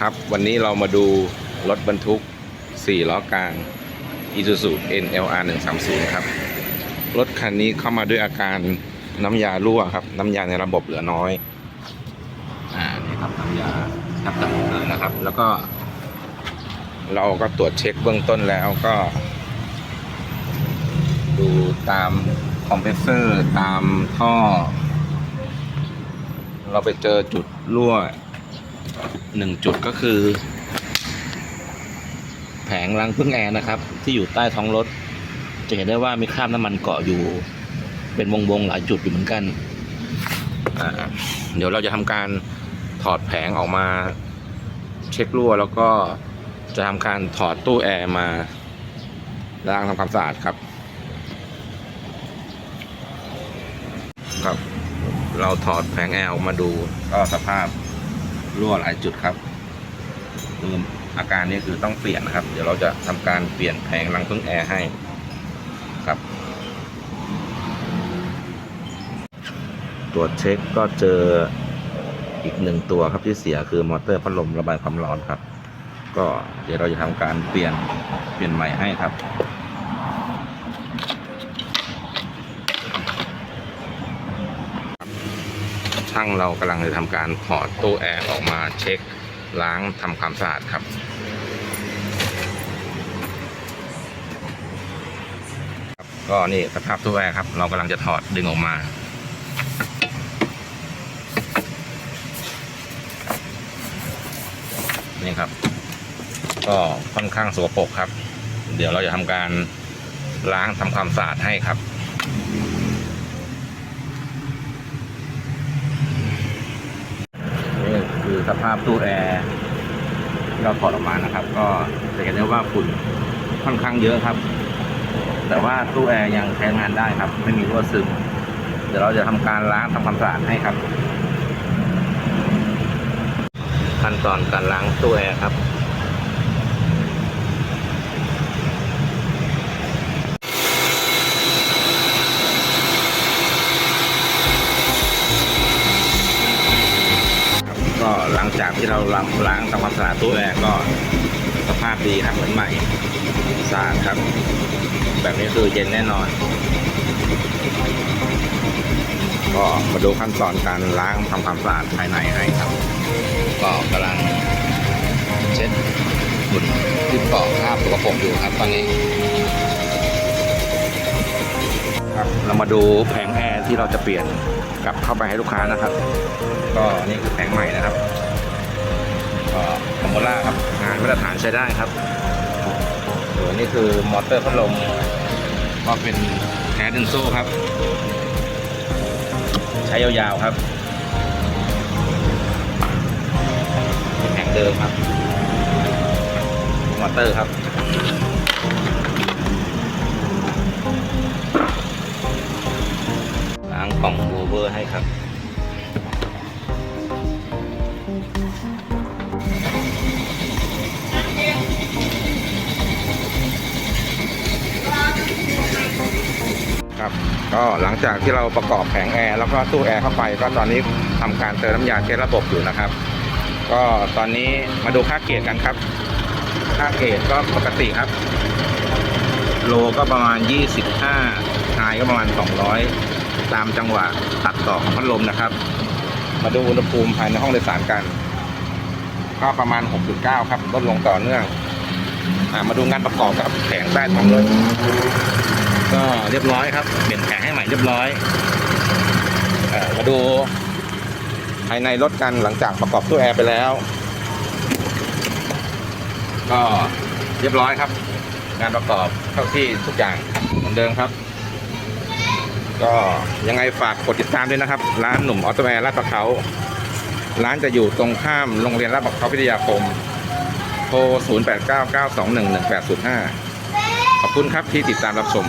ครับวันนี้เรามาดูรถบรรทุก 4 ล้อกลาง Isuzu NLR 130 ครับ รถคันนี้เข้ามาด้วยอาการน้ำยารั่วครับ น้ำยาในระบบเหลือน้อย อ่า นี่ครับน้ำยานับจากเลยนะครับ แล้วก็ เราก็ตรวจเช็คเบื้องต้นแล้วก็ ดูตามคอมเพรสเซอร์ตามท่อ เราไปเจอจุดรั่ว หนึ่งจุดก็คือ แผงรังพึ่งแอร์นะครับ ที่อยู่ใต้ท้องรถ จะเห็นได้ว่ามีคราบน้ำมันเกาะอยู่ เป็นวงๆหลายจุดอยู่เหมือนกัน เดี๋ยวเราจะทำการถอดแผงออกมาเช็ครั่วแล้วก็จะทำการถอดตู้แอร์มาล้างทำความสะอาดครับ ครับ เราถอดแผงแอร์ออกมาดูก็สภาพ รั่วหลายจุดครับออาการนี้คือต้องเปลี่ยนนะครับ เดี๋ยวเราจะทำการเปลี่ยนแผงรังพึ่งแอร์ให้ครับ ตรวจเช็คก็เจออีกหนึ่งตัวครับที่เสียคือมอเตอร์พัดลมระบายความร้อนครับ ก็เดี๋ยวเราจะทำการเปลี่ยนเปลี่ยนใหม่ให้ครับ ช่างเรากำลังจะทำการถอดตู้แอร์ออกมาเช็คล้างทำความสะอาดครับครับก็นี่สภาพตู้แอร์ครับ เรากำลังจะถอดดึงออกมา นี่ครับ ก็ค่อนข้างสกปรกครับ เดี๋ยวเราจะทำการล้างทำความสะอาดให้ครับ นี่คือส ภาพตู้แอร์ที่เราถอดออกมานะครับ ก็จะเห็นได้ว่าฝุ่นค่อนข้างเยอะครับ แต่ว่าตู้แอร์ยังใช้งานได้ครับ ไม่มีรั่วซึม เดี๋ยวเราจะทำการล้างทำความสะอาดให้ครับ ขั้นตอนการล้างตู้แอร์ครับ ก็หลังจากที่เราล้างล้างทำความสะอาดตู้แอร์ก็สภาพดีครับเหมือนใหม่สะอาดครับ แบบนี้คือเย็นแน่นอน ก็มาดูขั้นตอนการล้างทำความสะอาดภายในให้ครับ ก็กำลังเช็ดฝุ่นที่เกาะคราบสกปรกอยู่ครับตอนนี้ ครับ เรามาดูแผงแอร์ที่เราจะเปลี่ยนกลับเข้าไปให้ลูกค้านะครับ ก็นี่คือแผงใหม่นะครับก็คอมโบล่าครับงานมาตรฐานใช้ได้ครับส่วนนี้คือมอเตอร์พัดลมก็เป็นแท้ดึงโซ่ครับ ใช้ยาวๆครับเป็นแผงเดิมครับ มอเตอร์ครับ อร์ให้ครับ ครับ ก็หลังจากที่เราประกอบแผงแอร์แล้วก็ตู้แอร์เข้าไป ก็ตอนนี้ทำการเติมน้ำยาเช็ดระบบอยู่นะครับ ก็ตอนนี้มาดูค่าเกรดกันครับค่าเกรดก็ปกติครับ โลก็ประมาณ 25ไฮก็ประมาณ 200 ตามจังหวะตัดต่อของพัดลมนะครับ มาดูอุณหภูมิภายในห้องโดยสารกัน ก็ประมาณ 6.9 ครับลดลงต่อเนื่องอมาดูงานประกอบกับแผงใต้ท้องรถก็เรียบร้อยครับ เปลี่ยนแผงให้ใหม่เรียบร้อยอมาดูภายในรถกันหลังจากประกอบตู้แอร์ไปแล้ว ก็เรียบร้อยครับ งานประกอบเข้าที่ทุกอย่างเหมือนเดิมครับ ก็ยังไงฝากกดติดตามด้วยนะครับ ร้านหนุ่มออโตแวร์ลาดประเขาร้านจะอยู่ตรงข้ามโรงเรียนลาดประเขาพิทยาคมโทร 0899211805 ขอบคุณครับที่ติดตามรับชม